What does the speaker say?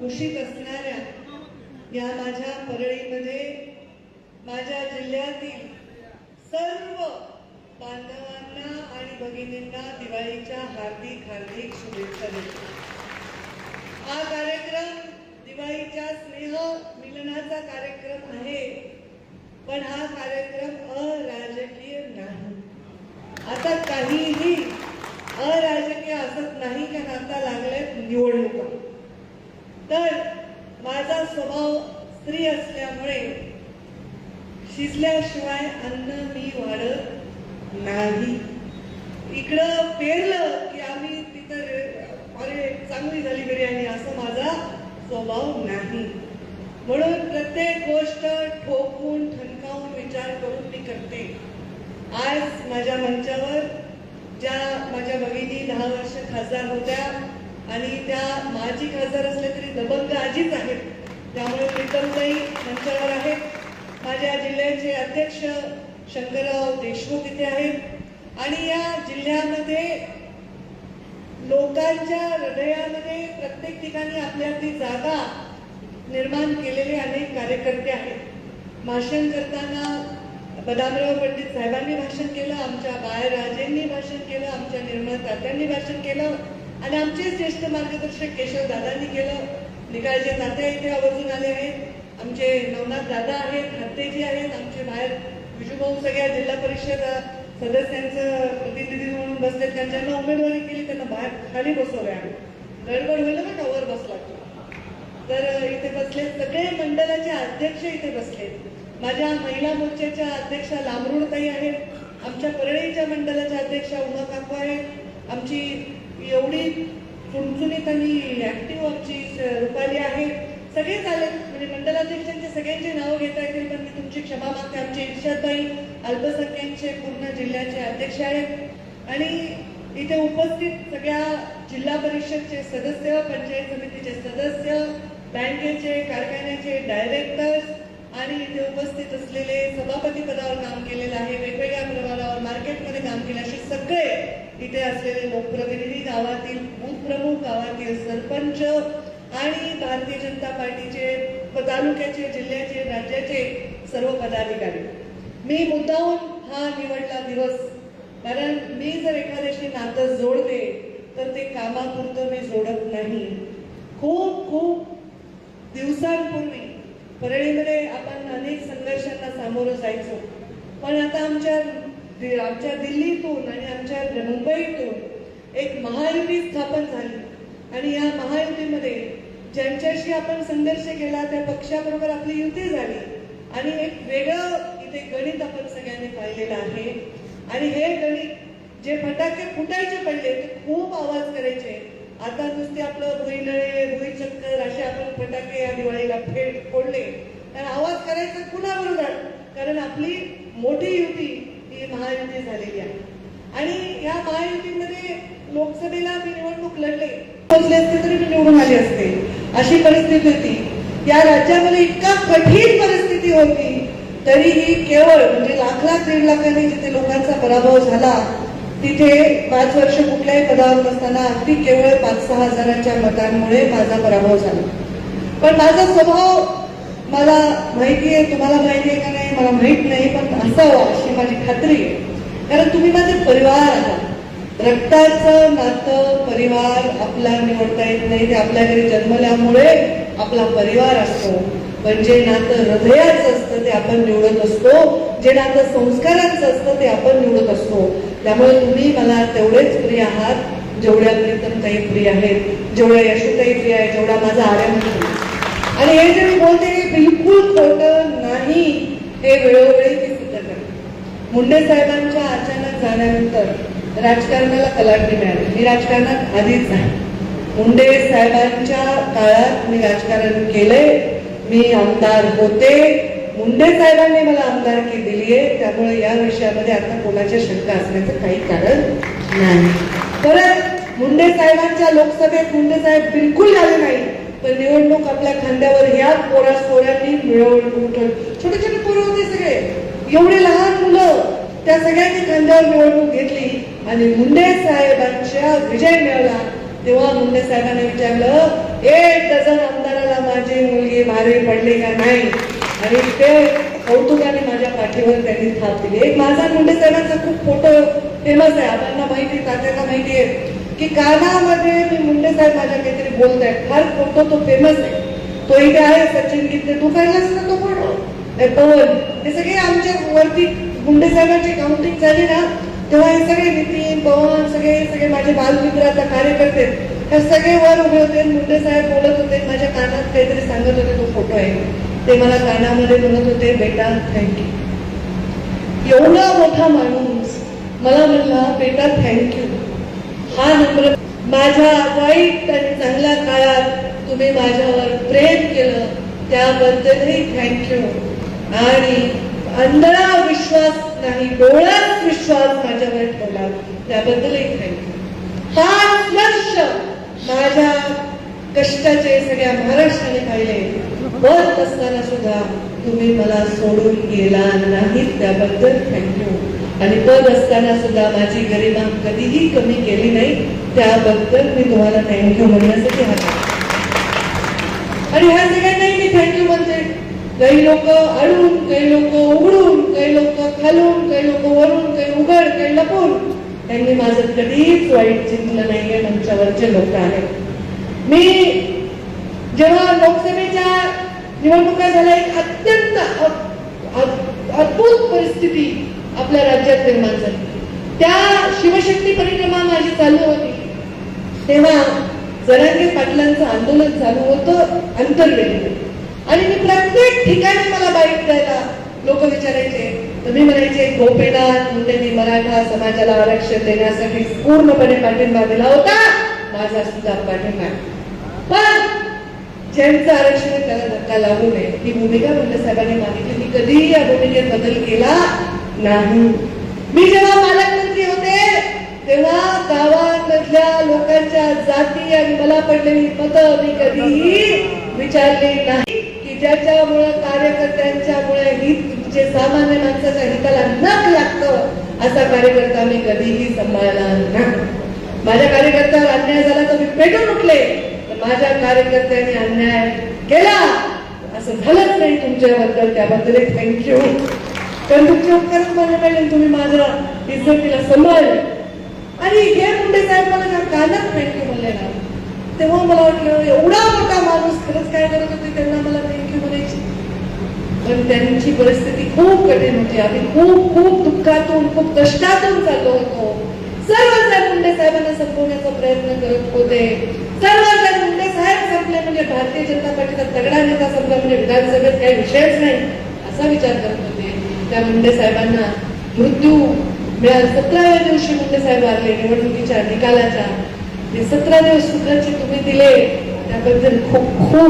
कुशीत असणाऱ्या या माझ्या परळीमध्ये माझ्या जिल्ह्यातील सर्व बांधवांना आणि भगिनींना दिवाळीच्या हार्दिक हार्दिक शुभेच्छा देतो. हा कार्यक्रम दिवाळीच्या स्नेह मिलनाचा कार्यक्रम आहे पण हा कार्यक्रम अराजकीय नाही. आता काहीही अराजकीय असत नाही का आता लागल्यात निवडणुका. तर माझा स्वभाव स्त्री असल्यामुळे शिजल्याशिवाय अन्न मी वाढत नाही. इकडं पेरलं की आम्ही तिथं रे- अरे चांगली झाली बिर्याणी असं माझा स्वभाव नाही. म्हणून प्रत्येक गोष्ट ठोकून ठणकावून विचार करून मी करते. आज माझ्या मंचावर ज्या माझ्या भगिनी दहा वर्ष खासदार होत्या आणि त्या माजी खासदार असल्या तरी दबंग आजीच आहेत. त्यामुळे प्रीतमताई मंचावर आहेत. माझ्या जिल्ह्याचे अध्यक्ष शंकरराव देशमुख इथे आहेत. आणि या जिल्ह्यामध्ये लोकांच्या हृदयामध्ये प्रत्येक ठिकाणी आपल्या आपली जागा निर्माण केलेले अनेक कार्यकर्ते आहेत. भाषण करताना बदामराव पंडित साहेबांनी भाषण केलं आमच्या बाळराजेंनी भाषण केलं आमच्या निर्मळ तात्यांनी भाषण केलं. आणि आमचे ज्येष्ठ मार्गदर्शक केशव दादांनी केलं. निकाळचे नाते इथे आवर्जून आले आहेत. आमचे नवनाथ दादा आहेत हत्तेजी आहेत आमचे बाहेर विजूभाऊ सगळ्या जिल्हा परिषद सदस्यांचं प्रतिनिधी म्हणून बसले त्यांच्या उमेदवारी केली त्यांना बाहेर खाली बसवले आम्ही. गडबड होईल ना का वर बसला तर इथे बसले सगळे मंडळाचे अध्यक्ष इथे बसले माझ्या महिला मोर्चाच्या अध्यक्षा लांबरुणताई आहेत. आमच्या परळीच्या मंडळाच्या अध्यक्षा उमा काकू आहेत. आमची एवढी चुणचुणीत आणि ऍक्टिव्ह आमची रुपाली आहे. सगळेच आले म्हणजे मंडलाध्यक्षांचे सगळ्यांचे नाव घेता येतील पण मी तुमची क्षमा मागते. आमचे इर्षादबाई अल्पसंख्याकचे पूर्ण जिल्ह्याचे अध्यक्ष आहेत. आणि इथे उपस्थित सगळ्या जिल्हा परिषदचे सदस्य पंचायत समितीचे सदस्य बँकेचे कारखान्याचे डायरेक्टर्स आणि इथे उपस्थित असलेले सभापती पदावर काम केलेलं आहे. वेगवेगळ्या प्रमाणावर मार्केटमध्ये काम केले असे सगळे इथे असलेले लोकप्रतिनिधी गावातील भूप्रमुख प्रमुख गावातील सरपंच आणि भारतीय जनता पार्टीचे तालुक्याचे जिल्ह्याचे राज्याचे सर्व पदाधिकारी. मी मुद्दाहून हा निवडला दिवस कारण मी जर एखाद्याशी नातं जोडते तर ते कामापुरतं मी जोडत नाही. खूप खूप दिवसांपूर्वी परळीमध्ये आपण अनेक संघर्षांना सामोरं जायचो. पण आता आमच्या आमच्या दिल्लीतून आणि आमच्या मुंबईतून एक महायुती स्थापन झाली. आणि या महायुतीमध्ये ज्यांच्याशी आपण संघर्ष केला त्या पक्षाबरोबर आपली युती झाली. आणि एक वेगळं इथे गणित आपण सगळ्यांनी पाहिलेलं आहे. आणि हे गणित जे फटाके फुटायचे पडले ते खूप आवाज करायचे. आता नुसते आपलं भुईनळे भुई चक्कर असे आपण फटाके या दिवाळीला फेड फोडले. तर आवाज करायचा कुणाबरोबर? कारण आपली मोठी युती ही महायुती झालेली आहे. आणि या महायुतीमध्ये लोकसभेला मी निवडणूक लढले. पोचले असते तरी मी निवडून आले असते. अशी परिस्थिती होती. या राज्यामध्ये इतका कठीण परिस्थिती होती तरीही केवळ म्हणजे लाख लाख दीड लाखांनी जिथे लोकांचा पराभव झाला तिथे पाच वर्ष कुठल्याही पदावर नसताना अगदी केवळ पाच सहा हजारांच्या मतांमुळे माझा पराभव झाला. पण माझा स्वभाव मला माहिती आहे तुम्हाला माहिती आहे का नाही? मला माहीत नाही पण असावं अशी माझी खात्री आहे. कारण तुम्ही माझे परिवार आहात. रक्ताचं नातं परिवार आपला निवडता येत नाही ते आपल्या घरी जन्मल्यामुळे आपला परिवार असतो. पण जे नातं हृदयाचं असतं ते आपण निवडत असतो. जे नातं संस्काराचं असतं ते आपण निवडत असतो. त्यामुळे तुम्ही मला तेवढेच प्रिय आहात जेवढ्या प्रीतमताई प्रिय आहेत जेवढ्या यशोताई प्रिय आहे जेवढा माझा आर्यन प्रिय आहे. आणि हे जे मी बोलते हे बिलकुल खोटं नाही हे वेळोवेळी ते सिद्ध करते. मुंडे साहेबांच्या अचानक जाण्यानंतर राजकारणाला कलाटणी मिळाली. मी राजकारणात आधीच आहे. मुंडे साहेबांच्या काळात मी राजकारण केलंय. मी आमदार होते. मुंडे साहेबांनी मला आमदारकी दिली आहे त्यामुळे या विषयामध्ये आता कोणाच्या शंका असण्याचं काही कारण नाही. परत मुंडे साहेबांच्या लोकसभेत मुंडे साहेब बिलकुल आले नाही पण निवडणूक आपल्या खांद्यावर ह्याच पोरा सोऱ्यांनी मिळवून छोटे छोटे पोरं होते सगळे. एवढे लहान मुलं त्या सगळ्यांनी खांद्यावर निवडणूक घेतली आणि मुंडे साहेबांच्या विजय मिळवला. तेव्हा मुंडे साहेबांनी विचारलं एक डझन आमदाराला माझी मुलगी भारी पडले का नाही? आणि ते कौतुकाने माझ्या पाठीवर त्यांनी थाप दिली. एक माझा मुंडे साहेबांचा खूप फोटो फेमस आहे. आपल्याला माहिती तात्याला माहिती आहे. की कानामध्ये मी मुंडे साहेब माझ्या काहीतरी बोलत आहेत फार फोटो तो फेमस आहे. तो इथे आहे सचिन गीते तू पाहिलास ना तो फोटो हे पवन हे सगळे आमच्या वरती मुंडे साहेबांची काउंटिंग झाली ना तेव्हा हे सगळे नितीन पवन सगळे सगळे माझे बालमित्र आता कार्यकर्ते हे सगळे वर उभे होते मुंडे साहेब बोलत होते माझ्या कानात काहीतरी सांगत होते तो फोटो आहे. ते मला कानामध्ये म्हणत होते बेटा थँक्यू एवढा मोठा माणूस मला म्हणला बेटा थँक्यू माझ्या वाईट आणि चांगल्या काळात तुम्ही माझ्यावर प्रेम केलं त्याबद्दलही थँक्यू आणि अंधळा विश्वास नाही डोळ्यात विश्वास माझ्यावर ठेवला त्याबद्दलही थँक्यू पाच वर्ष माझ्या कष्टाचे सगळ्या महाराष्ट्राने पाहिले. बस असताना सुद्धा तुम्ही मला सोडून गेला नाही त्याबद्दल थँक्यू आणि पद असताना सुद्धा माझी गरिमा कधीही कमी केली नाही त्याबद्दल मी तुम्हाला थँक्यू म्हणण्यासाठी हा आणि ह्या सगळ्यांनाही मी थँक्यू म्हणते. काही लोक अडून काही लोक उघडून काही लोक खालून काही लोक वरून काही उघड काही लपून. त्यांनी माझं कधीच वाईट चिंतलं नाहीये मंचावरचे लोक आहेत. मी जेव्हा लोकसभेच्या निवडणुका झाल्या एक अत्यंत अ- अद्भुत परिस्थिती आपल्या राज्यात निर्माण झाली. त्या शिवशक्ती परिक्रमा माझी चालू होती. तेव्हा जरांगे पाटलांचं आंदोलन चालू होतं अंतर्गत आणि मी प्रत्येक ठिकाणी मला बाईक द्यायला लोक विचारायचे. तर मी म्हणायचे गोपीनाथ मुंडेंनी मराठा समाजाला आरक्षण देण्यासाठी पूर्णपणे पाठिंबा दिला होता. माझा सुद्धा पाठिंबा पण ज्यांचं आरक्षण त्याला धक्का लागू नये. ही भूमिका मुंडे साहेबांनी मागितली. मी कधीही या भूमिकेत बदल केला नाही. मी जेव्हा पालकमंत्री होते तेव्हा गावात गावांमधल्या लोकांच्या जाती आणि मला पडलेली मतं मी कधीही विचारली नाही. की ज्याच्यामुळे कार्यकर्त्यांच्यामुळे हित जे सामान्य माणसाच्या हिताला नख लागतं असा कार्यकर्ता मी कधीही सांभाळला नाही. माझ्या कार्यकर्त्यावर अन्याय झाला तर मी पेटून उठले तर माझ्या कार्यकर्त्यांनी अन्याय केला. असं झालंच नाही तुमच्याबद्दल त्याबद्दल थँक्यू कारण तुमचे उपकार मला मिळेल तुम्ही माझ्या इज्जतीला सांभाळलं. आणि हे मुंडे साहेब मला जर कानात थँक्यू म्हणले ना तेव्हा मला वाटलं एवढा मोठा माणूस खरंच काय करत होते त्यांना मला थँक्यू म्हणायची. पण त्यांची परिस्थिती खूप कठीण होती. आम्ही खूप खूप दुःखातून खूप कष्टातून चाललो होतो. सर्वजण मुंडे साहेबांना संपवण्याचा प्रयत्न करत होते. सर्वजण मुंडे साहेब संपले म्हणजे भारतीय जनता पार्टीचा तगडा नेता संपला म्हणजे विधानसभेत काही विषयच नाही असा विचार करत होते. त्या मुंडे साहेबांना मृत्यू सतराव्या दिवशी मुंडे साहेब आले निवडणुकीच्या निकालाच्या. ते सतरा दिवस सुखाचे तुम्ही दिले. त्याबद्दल खूप खूप